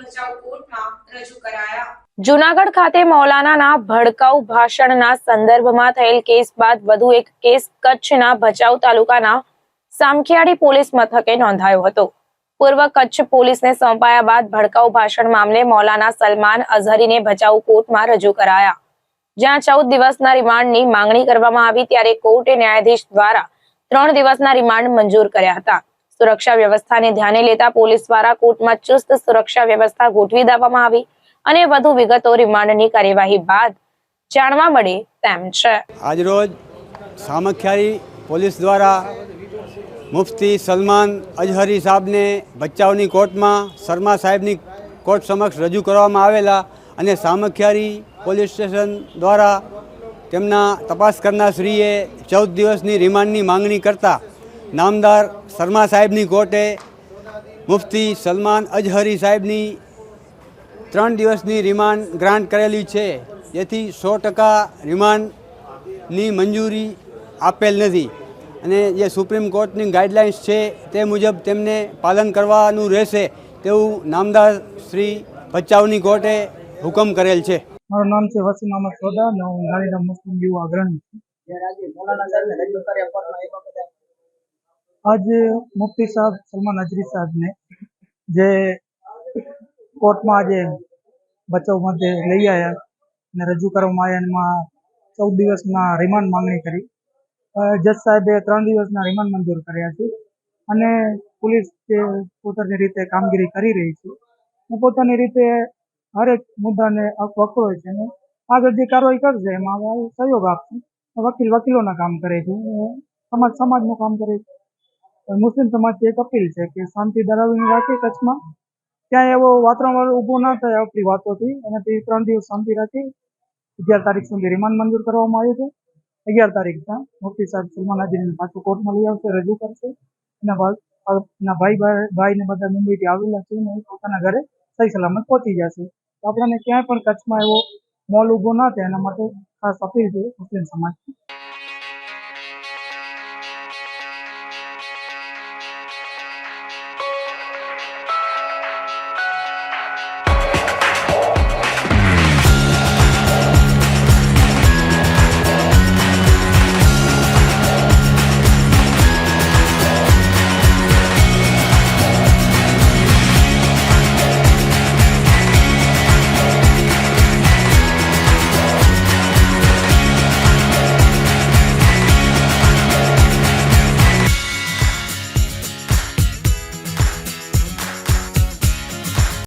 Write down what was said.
ભચાઉ કોર્ટમાં રજૂ કરાયા. જુનાગઢ ખાતે મૌલાનાના ભડકાઉ ભાષણના સંદર્ભમાં થયેલ કેસ બાદ વધુ એક કેસ કચ્છના ભચાઉ તાલુકાના સામખિયાળી પોલીસ મથકે નોંધાયો હતો. પૂર્વ કચ્છ પોલીસને સોંપાયા બાદ ભડકાઉ ભાષણ મામલે મૌલાના સલમાન અઝહરીને ભચાઉ કોર્ટમાં રજૂ કરાયા. જ્યાં ચૌદ દિવસના રિમાન્ડની માંગણી કરવામાં આવી ત્યારે કોર્ટે ન્યાયાધીશ દ્વારા ત્રણ દિવસના રિમાન્ડ મંજૂર કર્યા હતા. સુરક્ષા વ્યવસ્થાને ધ્યાને લેતા પોલીસ દ્વારા કોર્ટમાં ચુસ્ત સુરક્ષા વ્યવસ્થા ગોઠવી દેવામાં આવી અને વધુ વિગતો રિમાન્ડની કાર્યવાહી બાદ જાણવા મળે તેમ છે. આજરોજ સામખ્યારી પોલીસ દ્વારા મુફતી સલમાન અજહરી સાહેબને ભચાઉની કોર્ટમાં, શર્મા સાહેબની કોર્ટ સમક્ષ રજૂ કરવામાં આવેલા અને સામખ્યારી પોલીસ સ્ટેશન દ્વારા તેમના તપાસ કરનાર શ્રીએ ચૌદ દિવસની રિમાન્ડની માંગણી કરતા નામદાર શર્મા સાહેબની કોર્ટે મુફતી સલમાન અજહરી સાહેબની ત્રણ દિવસની રિમાન્ડ ગ્રાન્ટ કરેલી છે. જેથી સો ટકા રિમાન્ડની મંજૂરી આપેલ નથી. અને જે સુપ્રીમ કોર્ટની ગાઈડલાઇન્સ છે તે મુજબ તેમને પાલન કરવાનું રહેશે તેવું નામદાર શ્રી ભચાઉની કોર્ટે હુકમ કરેલ છે. મારું નામ છે વસીમ અહમદ સોદા અને હું ગાંધીધામ મુસ્લિમ યુવા અગ્રણી છું. આજે મુફ્તી સાહેબ, સલમાન અજરી સાહેબને જે કોર્ટમાં આજે બચાવ માટે લઈ આવ્યા અને રજૂ કરવામાં આવ્યા એમાં ચૌદ દિવસના રિમાન્ડ માંગણી કરી. જજ સાહેબે ત્રણ દિવસના રિમાન્ડ મંજૂર કર્યા છે અને પોલીસ જે પોતાની રીતે કામગીરી કરી રહી છે અને પોતાની રીતે હરેક મુદ્દાને વકરો છે અને આગળ જે કાર્યવાહી કરશે એમાં સહયોગ આપશું. વકીલ વકીલોના કામ કરે છે સમાજ, સમાજનું કામ કરે છે. મુસ્લિમ સમાજથી એક અપીલ છે કે શાંતિ ધરાવીને રાખે કચ્છમાં. ક્યાંય એવો વાતાવરણ ઊભો ના થાય આપણી વાતોથી. અને તે ત્રણ દિવસ શાંતિ રાખી અગિયાર તારીખ સુધી રિમાન્ડ મંજૂર કરવામાં આવ્યું છે. અગિયાર તારીખના મુફ્તી સાહેબ સલમાન હાજીને પાછું કોર્ટમાં લઈ આવશે, રજૂ કરશે. એના બાદ એના ભાઈ ભાઈ ભાઈને બધા મુંબઈથી આવેલા છે ને પોતાના ઘરે સહી સલામત પહોંચી જશે. તો આપણને ક્યાંય પણ કચ્છમાં એવો મોલ ઊભો ના થાય એના માટે ખાસ અપીલ છે મુસ્લિમ સમાજની